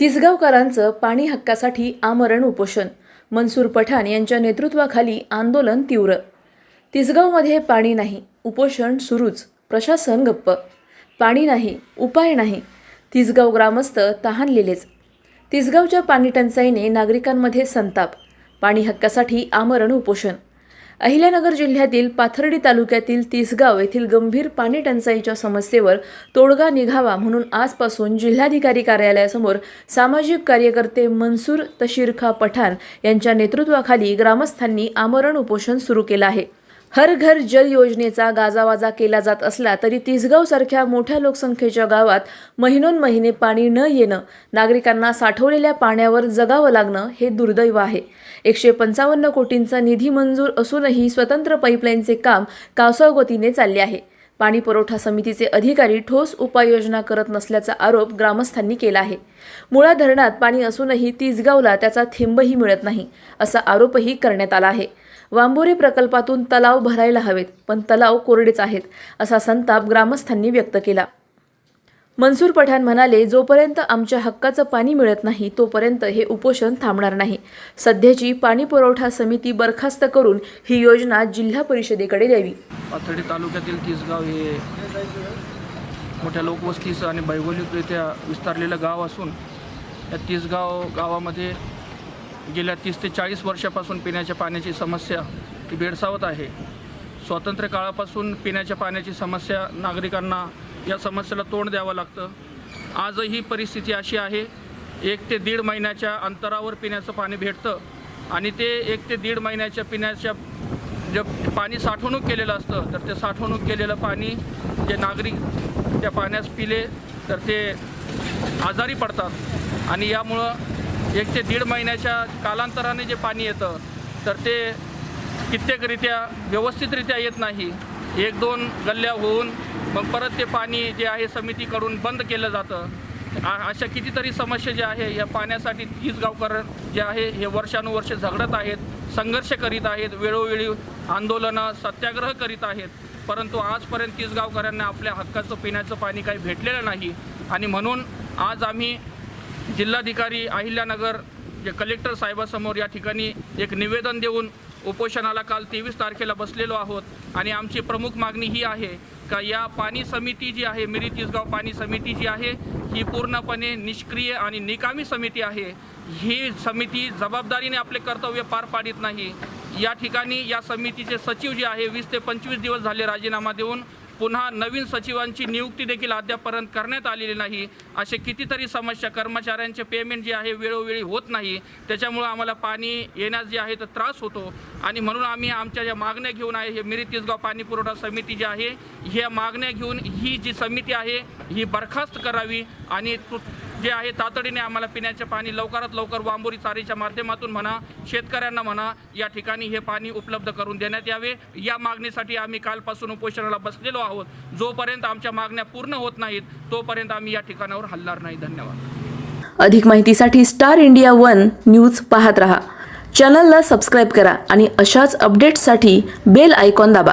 तिसगावकरांचं पाणी हक्कासाठी आमरण उपोषण. मनसूर पठाण यांच्या नेतृत्वाखाली आंदोलन तीव्र. तिसगावमध्ये पाणी नाही उपोषण सुरूच. प्रशासन गप्प. पाणी नाही उपाय नाही. तिसगाव ग्रामस्थ तहानलेलेच. तिसगावच्या पाणी टंचाईने नागरिकांमध्ये संताप. पाणी हक्कासाठी आमरण उपोषण. अहिल्यानगर जिल्ह्यातील पाथर्डी तालुक्यातील तिसगाव येथील गंभीर पाणी टंचाईच्या समस्येवर तोडगा निघावा म्हणून आजपासून जिल्हाधिकारी कार्यालयासमोर सामाजिक कार्यकर्ते मनसूर तशीरखा पठाण यांच्या नेतृत्वाखाली ग्रामस्थांनी आमरण उपोषण सुरू केलं आहे. हर घर जल योजनेचा गाजावाजा केला जात असला तरी तिसगावसारख्या मोठ्या लोकसंख्येच्या गावात महिनोन महिने पाणी न येणं नागरिकांना साठवलेल्या पाण्यावर जगावं लागणं हे दुर्दैव आहे. एकशे पंचावन्न कोटींचा निधी मंजूर असूनही स्वतंत्र पाईपलाईनचे काम कावसावगतीने चालले आहे. पाणी पुरवठा समितीचे अधिकारी ठोस उपाययोजना करत नसल्याचा आरोप ग्रामस्थांनी केला आहे. मुळा धरणात पाणी असूनही तिसगावला त्याचा थेंबही मिळत नाही असा आरोपही करण्यात आला आहे. वांबोरी प्रकल्पातून तलाव भरायला हवेत पण तलाव कोरडेच आहेत असा संताप ग्रामस्थांनी व्यक्त केला. मनसूर पठाण म्हणाले जोपर्यंत आमच्या हक्काचं पाणी मिळत नाही तोपर्यंत हे उपोषण थांबणार नाही. सध्याची पाणी पुरवठा समिती बरखास्त करून ही योजना जिल्हा परिषदेकडे द्यावी. पाथर्डी तालुक्यातील तिसगाव हे मोठ्या लोकवस्तीचं आणि भौगोलिकरित्या विस्तारलेलं गाव असून या तिसगाव गावामध्ये गेल्या तीस ते चाळीस वर्षापासून पिण्याच्या पाण्याची समस्या ही भेडसावत आहे. स्वातंत्र्य काळापासून पिण्याच्या पाण्याची समस्या नागरिकांना या समस्येला तोंड द्यावं लागतं. आजही परिस्थिती अशी आहे एक ते दीड महिन्याच्या अंतरावर पिण्याचं पाणी भेटतं आणि ते एक ते दीड महिन्याच्या पिण्याच्या जे पाणी साठवणूक केलेलं असतं तर ते साठवणूक केलेलं पाणी जे नागरिक त्या पाण्यास पिले तर ते आजारी पडतात. आणि यामुळं एक ते दीड महिन्याच्या कालांतराने जे पाणी येतं तर ते कित्येकरित्या व्यवस्थितरित्या येत नाही. एक दोन गल्ल्या होऊन मग परत ते पाणी जे आहे समितीकडून बंद केलं जातं. अशा कितीतरी समस्या ज्या आहे या पाण्यासाठी तीच गावकर जे आहे हे वर्षानुवर्ष झगडत आहेत संघर्ष करीत आहेत वेळोवेळी आंदोलनं सत्याग्रह करीत आहेत. परंतु आजपर्यंत तीस गावकऱ्यांना आपल्या हक्काचं पिण्याचं पाणी काही भेटलेलं नाही. आणि म्हणून आज आम्ही जिल्हाधिकारी अहिल्यानगर जे कलेक्टर साहेबासमोर या ठिकाणी एक निवेदन देऊन उपोषणाला काल तेवीस तारखेला बसलेलो आहोत. आणि आमची प्रमुख मागणी ही आहे का या पाणी समिती जी आहे मिरी तिसगाव पाणी समिती जी आहे ही पूर्णपणे निष्क्रिय आणि निकामी समिती आहे. ही समिती जबाबदारीने आपले कर्तव्य पार पाडित नाही. या ठिकाणी या समितीचे सचिव जे आहे वीस ते पंचवीस दिवस झाले राजीनामा देऊन पुन्हा नवीन सचिवांची नियुक्ती देखील अद्यापर्यंत करण्यात आलेली नाही. असे कितीतरी समस्या कर्मचाऱ्यांचे पेमेंट जे आहे वेळोवेळी होत नाही. त्याच्यामुळं आम्हाला पाणी येण्यास जे आहे तर त्रास होतो. आणि म्हणून आम्ही आमच्या ज्या मागण्या घेऊन आहे हे मिरी तिसगाव पाणी पुरवठा समिती जी आहे ह्या मागण्या घेऊन ही जी समिती आहे ही बरखास्त करावी आणि तु- जे आहे तातडीने आम्हाला पिण्याचे पाणी लवकरात लवकर वांबोरी चारीच्या माध्यमातून म्हणा शेतकऱ्यांना म्हणा या ठिकाणी हे पाणी उपलब्ध करून देण्यात यावे. या मागणीसाठी आम्ही कालपासून उपोषणाला बसलेलो आहोत. जोपर्यंत आमच्या मागण्या पूर्ण होत नाहीत तोपर्यंत आम्ही या ठिकाणावर हलणार नाही. धन्यवाद. अधिक माहितीसाठी स्टार इंडिया वन न्यूज पाहत रहा. चॅनलला सबस्क्राईब करा आणि अशाच अपडेट्ससाठी बेल आयकॉन दाबा.